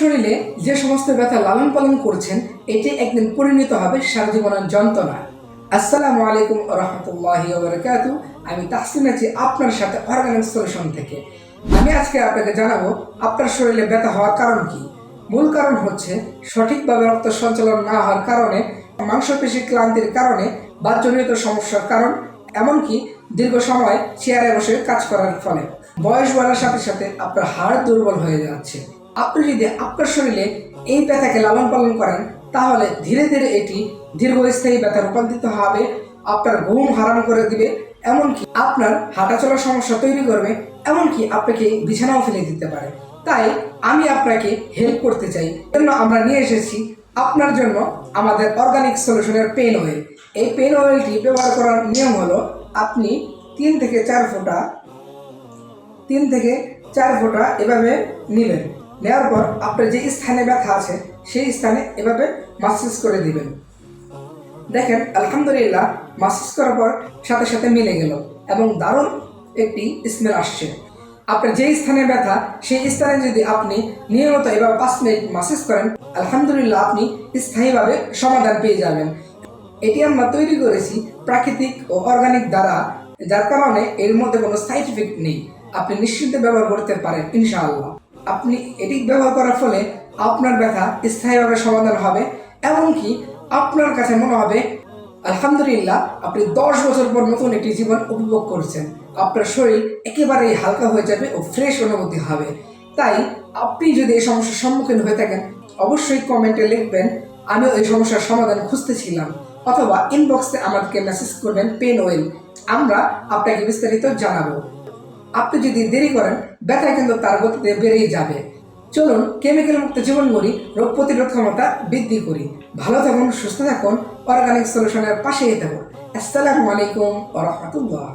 শরীরে যে সমস্ত ব্যথা লালন পালন করছেন, এটি একদিন পরিণত হবে সারা জীবনের যন্ত্রণা আসসালামু আলাইকুম রহমতুল্লাহি ওবরাকাতু আমি তাহসিন আছি আপনার সাথে অর্গানিক সলিউশন থেকে। আমি আজকে আপনাকে জানাব, আপনার শরীরে ব্যথা হওয়ার কারণ কি? মূল কারণ হচ্ছে সঠিকভাবে রক্ত সঞ্চালন না হওয়ার কারণে মাংসপেশি ক্লান্তির কারণে বাতজনিত সমস্যার কারণ, এমনকি দীর্ঘ সময় চেয়ারে বসে কাজ করার ফলে। বয়স বাড়ার সাথে সাথে আপনার হাড় দুর্বল হয়ে যাচ্ছে। আপনি যদি আপনার শরীরে এই ব্যথাকে লালন পালন করেন, তাহলে ধীরে ধীরে এটি দীর্ঘস্থায়ী ব্যথা রূপান্তরিত হবে, আপনার ঘুম হারাম করে দিবে, এমনকি আপনার হাঁটা চলার সমস্যা তৈরি করবে, এমনকি আপনাকে বিছানাও ফেলে দিতে পারে। তাই আমি আপনাকে হেল্প করতে চাই। জন্য আমরা নিয়ে এসেছি আপনার জন্য আমাদের অর্গানিক সলিউশনের পেন অয়েল এই পেন অয়েলটি ব্যবহার করার নিয়ম হলো, আপনি তিন থেকে চার ফোঁটা, তিন থেকে চার ফোঁটা এভাবে নেবেন নেওয়ার পর আপনার যে স্থানে ব্যথা আছে, সেই স্থানে এভাবে মাসাজ করে দিবেন। দেখেন, আলহামদুলিল্লাহ মাসাজ করার পর সাথে সাথে মিলে গেল এবং দারুণ একটি স্মেল আসছে। আপনার যে স্থানে ব্যথা, সেই স্থানে যদি আপনি নিয়মিত এভাবে পাঁচ মিনিট মাসাজ করেন, আলহামদুলিল্লাহ আপনি স্থায়ীভাবে সমাধান পেয়ে যাবেন। এটি আমরা তৈরি করেছি প্রাকৃতিক ও অর্গানিক দ্বারা, যার কারণে এর মধ্যে কোনো সাইড ইফেক্ট নেই। আপনি নিশ্চিন্তে ব্যবহার করতে পারেন, ইনশাআল্লাহ। আপনি এটি ব্যবহার করার ফলে আপনার ব্যথা স্থায়ীভাবে সমাধান হবে, এমনকি আপনার কাছে মনে হবে, আলহামদুলিল্লাহ, আপনি দশ বছর পর নতুন একটি জীবন উপভোগ করছেন। আপনার শরীর একেবারেই হালকা হয়ে যাবে ও ফ্রেশ অনুভূতি হবে। তাই আপনি যদি এই সমস্যার সম্মুখীন হয়ে থাকেন, অবশ্যই কমেন্টে লিখবেন, আমিও এই সমস্যার সমাধান খুঁজতেছিলাম। অথবা ইনবক্সে আমাদেরকে মেসেজ করবেন, পেন ওয়েল। আমরা আপনাকে বিস্তারিত জানাব। আপনি যদি দেরি করেন ব্যথা কিন্তু তার গতিতে বেড়েই যাবে। চলুন কেমিক্যাল মুক্ত জীবন করি রোগ প্রতিরোধ ক্ষমতা বৃদ্ধি করি। ভালো থাকুন, সুস্থ থাকুন অর্গানিক সলিউশনের পাশেই থাকুন। আসসালামু আলাইকুম রাহমাতুল্লাহ।